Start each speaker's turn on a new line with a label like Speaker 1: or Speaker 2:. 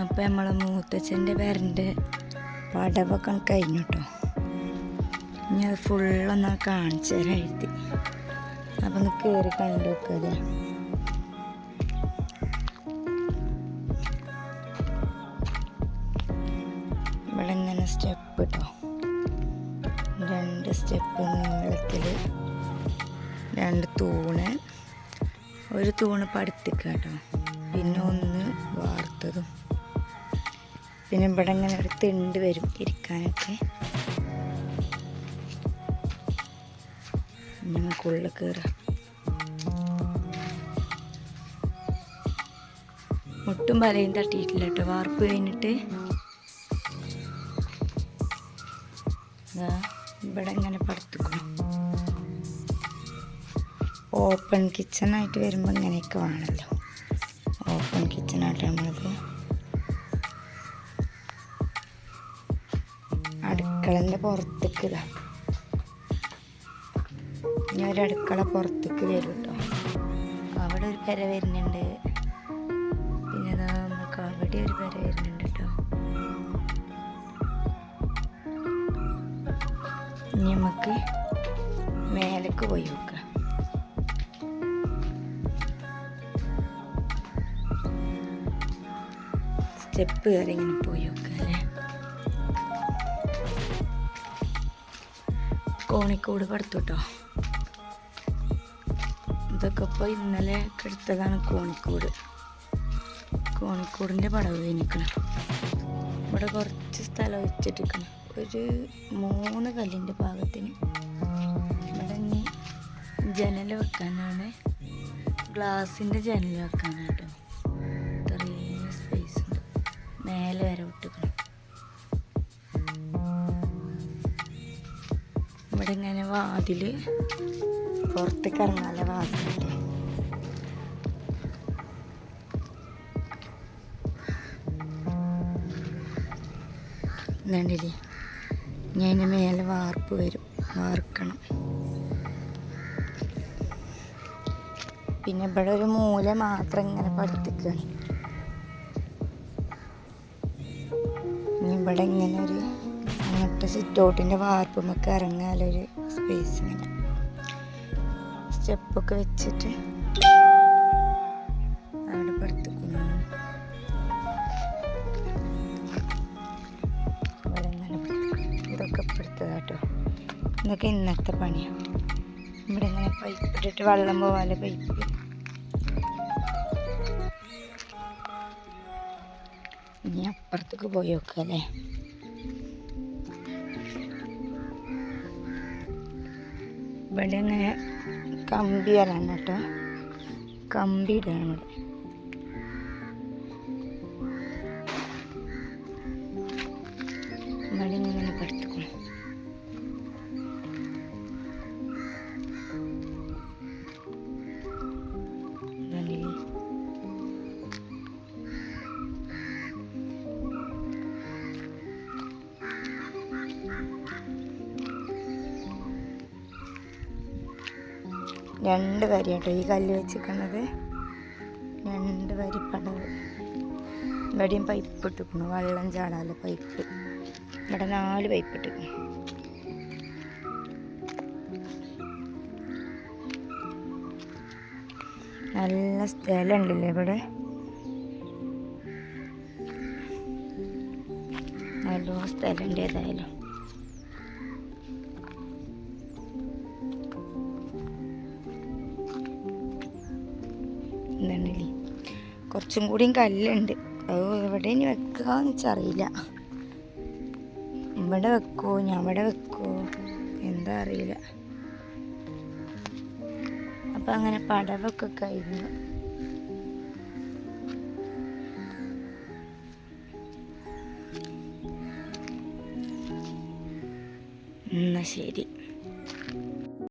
Speaker 1: അപ്പം നമ്മളെ മൂത്തച്ഛന്റെ പേരന്റെ പടവൊക്കെ കഴിഞ്ഞു കേട്ടോ ഇനി അത് ഫുള്ളൊന്ന് കാണിച്ചു തരാം എഴുതി. അപ്പം ഒന്ന് കയറി കണ്ടു വെക്കല്ലേ ഇവിടെ ഇങ്ങനെ സ്റ്റെപ്പ് കേട്ടോ രണ്ട് സ്റ്റെപ്പ് നീളത്തിൽ രണ്ട് തൂണ്. ഒരു തൂണ് പടുത്തിക്കാട്ടോ പിന്നെ ഒന്ന് വാർത്തതും. പിന്നെ ഇവിടെ ഇങ്ങനെ ഒരു തിണ്ട് വരും ഇരിക്കാനൊക്കെ. നമുക്ക് ഉള്ളിൽ കയറാം ഒട്ടും വലയും തട്ടിയിട്ടില്ല കേട്ടോ. വാർപ്പ് കഴിഞ്ഞിട്ട് ഇവിടെ ഇങ്ങനെ പടുത്തുക്കണം. ഓപ്പൺ കിച്ചണായിട്ട് വരുമ്പോൾ ഇങ്ങനെയൊക്കെ വേണമല്ലോ. ഓപ്പൺ കിച്ചണായിട്ട് നമ്മളത് അടുക്കളന്റെ പുറത്തേക്ക് ഇതാ. ഞാൻ ഒരു അടുക്കള പുറത്തേക്ക് വരും കേട്ടോ അവിടെ ഒരു പെര വരുന്നുണ്ട്. പിന്നെ നമുക്ക് അവിടെ ഒരു പെര വരുന്നുണ്ട് കേട്ടോ ഇനി നമുക്ക് മേലേക്ക് പോയി നോക്കാം. സ്റ്റെപ്പ് കയറി ഇങ്ങനെ പോയി നോക്കാം അല്ലേ? കോണിക്കൂട് പടുത്തു കേട്ടോ ഇതൊക്കെ ഇപ്പോൾ ഇന്നലെ എടുത്തതാണ് കോണിക്കൂട്. കോണിക്കൂടിന്റെ പടവ് കഴിഞ്ഞിക്കണം ഇവിടെ കുറച്ച് സ്ഥലം വെച്ചിട്ടിരിക്കണം. ഒരു മൂന്ന് കല്ലിന്റെ ഭാഗത്തിന് ഇവിടെ ഇനി ജനൽ വെക്കാനാണ്. ഗ്ലാസിന്റെ ജനൽ വെക്കാനാട്ടോ ഇത്രയും സ്പേസ് ഉണ്ട്. മേലെ വരെ വിട്ടിക്കണം ഇവിടെ ഇങ്ങനെ വാതിൽ പുറത്തേക്ക് ഇറങ്ങാല വാതിലുണ്ട്. ഇതുണ്ടില്ലേ? ഞാൻ ഇതിന് മേലെ വാർപ്പ് വരും. വാർക്കണം. പിന്നെ ഇവിടെ ഒരു മൂല മാത്രം ഇങ്ങനെ പഠിപ്പിക്കുകയാണ് ഇവിടെ ഇങ്ങനെ ഒരു അങ്ങനത്തെ സിറ്റൗട്ടിന്റെ വാർപ്പുമൊക്കെ ഇറങ്ങാലൊരു സ്പേസ് ഇങ്ങനെ. സ്റ്റെപ്പൊക്കെ വെച്ചിട്ട് അവിടെ ഇങ്ങനെ ഇതൊക്കെ പെടുത്തതാട്ടോ. ഇതൊക്കെ ഇന്നത്തെ പണിയാണ് ഇവിടെ ഇങ്ങനെ പൈപ്പ് ഇട്ടിട്ട് വെള്ളം പോവാലെ പൈപ്പ് ഇനി അപ്പുറത്തേക്ക് പോയി നോക്കാം അല്ലേ ഇവിടെ ഇങ്ങനെ കമ്പി വരാണ് കേട്ടോ. ഇവിടെ ഇവിടെ. രണ്ട് വരി കേട്ടോ ഈ കല്ല് വെച്ചിരിക്കുന്നത്. രണ്ട് വരി പടവ്. ഇവിടെയും പൈപ്പ് ഇട്ടിരിക്കുന്നു വെള്ളം ചാടാല്ല പൈപ്പ്. ഇവിടെ നാല് പൈപ്പ് ഇട്ട് നല്ല സ്ഥലം ഉണ്ടല്ലേ ഇവിടെ? നല്ല സ്ഥലമുണ്ട് ഏതായാലും. കുറച്ചും കൂടിയും കല്ലുണ്ട്. അത് എവിടെ ഇനി വെക്കാന്ന് വെച്ചറിയില്ല. ഇവിടെ വെക്കോ? ഞാൻ ഇവിടെ വെക്കോ? എന്താ അറിയില്ല. അപ്പം അങ്ങനെ പടവൊക്കെ കഴിഞ്ഞു. എന്നാ ശരി.